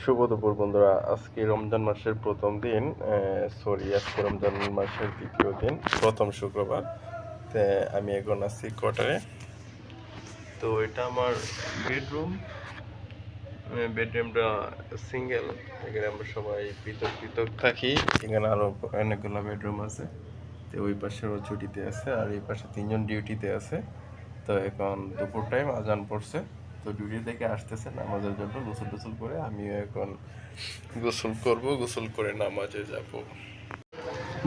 শুভ দুপুর বন্ধুরা। আজকে রমজান মাসের প্রথম দিন সরি, আজকে রমজান মাসের দ্বিতীয় দিন, প্রথম শুক্রবার। তে, আমি এখন আছি কোয়ার্টারে। তো এটা আমার বেডরুম বেডরুমটা সিঙ্গেল। এখানে আমরা সবাই পৃথক পৃথক থাকি। এখানে আরও অনেকগুলো বেডরুম আছে। তো, ওই পাশেও ছুটিতে আছে, আর এই পাশে তিনজন ডিউটিতে আছে। তো এখন দুপুর টাইম আজান পড়ছে। তো ডিউটি থেকে আসতেছে নামাজের জন্য গোসল টোসল করে, আমিও এখন গোসল করব, গোসল করে নামাজে যাব।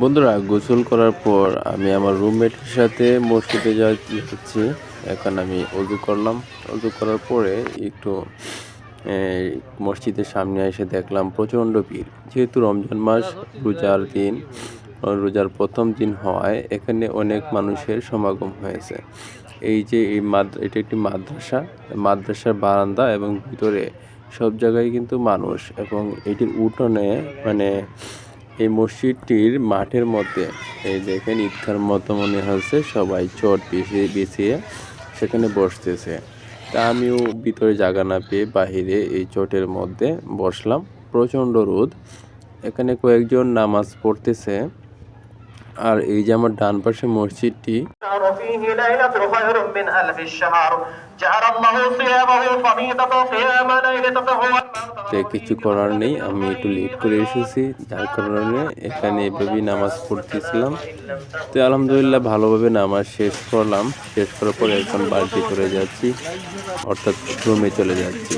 বন্ধুরা, গোসল করার পর আমি আমার রুমমেটের সাথে মসজিদে যাচ্ছি এখন আমি অজু করলাম। অজু করার পরে একটু মসজিদের সামনে এসে দেখলাম প্রচণ্ড ভিড়। যেহেতু রমজান মাস, রোজার দিন রোজার প্রথম দিন হওয়ায় এখানে অনেক মানুষের সমাগম হয়েছে। এই যে এই মাদ এটা একটি মাদ্রাসা। মাদ্রাসার বারান্দা এবং ভিতরে সব জায়গায় কিন্তু মানুষ এবং এটির উঠোনে মানে এই মসজিদটির মাঠের মধ্যে এই দেখেন ঈদগার মতো মনে হচ্ছে, সবাই চট বিছিয়ে বিছিয়ে সেখানে বসতেছে। তা আমিও ভিতরে জায়গা না পেয়ে বাহিরে এই চটের মধ্যে বসলাম। প্রচণ্ড রোদ। এখানে কয়েকজন নামাজ পড়তেছে। আর এই যে আমার ডান পাশে মসজিদটি কিছু করার নেই আমি একটু লেট করে এসেছি যার কারণে এখানে এভাবেই নামাজ পড়তেছিলাম। তো আলহামদুলিল্লাহ ভালোভাবে নামাজ শেষ করলাম শেষ করার পরে এখন বাড়িতে চলে যাচ্ছি অর্থাৎ রুমে চলে যাচ্ছি।